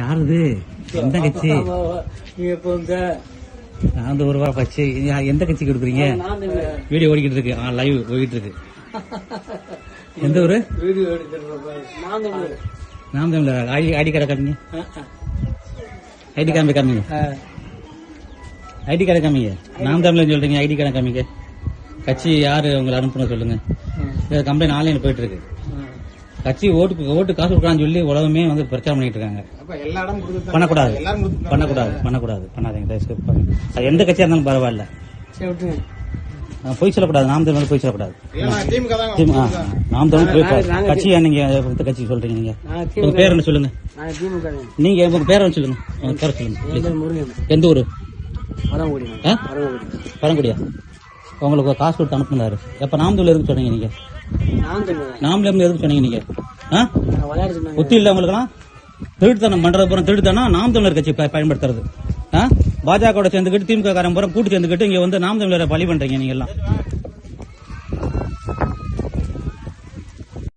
யாருது? எந்த கட்சி? நான் ஒரு வாரம் கட்சி. எந்த கட்சி கொடுக்குறீங்க? வீடியோ ஓடிக்கிட்டு இருக்கு. ஆ லைவ் போயிட்டு இருக்கு. எந்த ஊரு? நாம் தமிழர் ஐடி ஐடி கார்டை காமிங்க ஐடி காமி காமிங்க ஐடி கார்டை காமிங்க. நாம் தமிழர் சொல்றீங்க ஐடி கார்டை காமிங்க. கட்சி யாரு உங்களை அனுப்புன சொல்லுங்க. கம்ப்ளைண்ட் ஆன்லைன் போயிட்டு இருக்கு. கட்சி ஓட்டுக்கு ஓட்டு காசு கொடுக்கலாம்னு சொல்லி உலகமே வந்து பிரச்சாரம் பண்ணிட்டு இருக்காங்க. பண்ணக்கூடாது. பண்ணக்கூடாது பண்ணக்கூடாது. பண்ணாதீங்க. அது எந்த கட்சியா இருந்தாலும் பரவாயில்ல. பொய் சொல்லக்கூடாது. நாம் தமிழ் பொய் சொல்லக்கூடாது. நாம் தமிழ் போய் நாங்க- நாங்க கட்சியா நீங்க கட்சி சொல்றீங்க நீங்க? உங்க பேர் என்ன சொல்லுங்க. நீங்க உங்க பேரை வந்து சொல்லுங்க. பேரை சொல்லுங்க எந்த ஊரு? பழங்குடியா உங்களுக்கு காசு கொடுத்து அனுப்புனாரு எப்ப நாம் தமிழ் எதுக்கு சொன்னீங்க நீங்க? நான் தமிழ் நாம் தமிழ் எதுக்கு சொன்னீங்க நீங்க? புத்தி இல்ல உங்களுக்குலாம் திருட்டுத்தனம் பண்றது பூரா திருட்டுத்தனம். நாம் தமிழர் கட்சி பயன்படுத்துறது. பாஜக சேர்ந்துக்கிட்டு திமுக காரன் பூரா கூட்டு சேர்ந்துக்கிட்டு இங்க வந்து நாம் தமிழரை பழி பண்றீங்க நீங்க எல்லாம்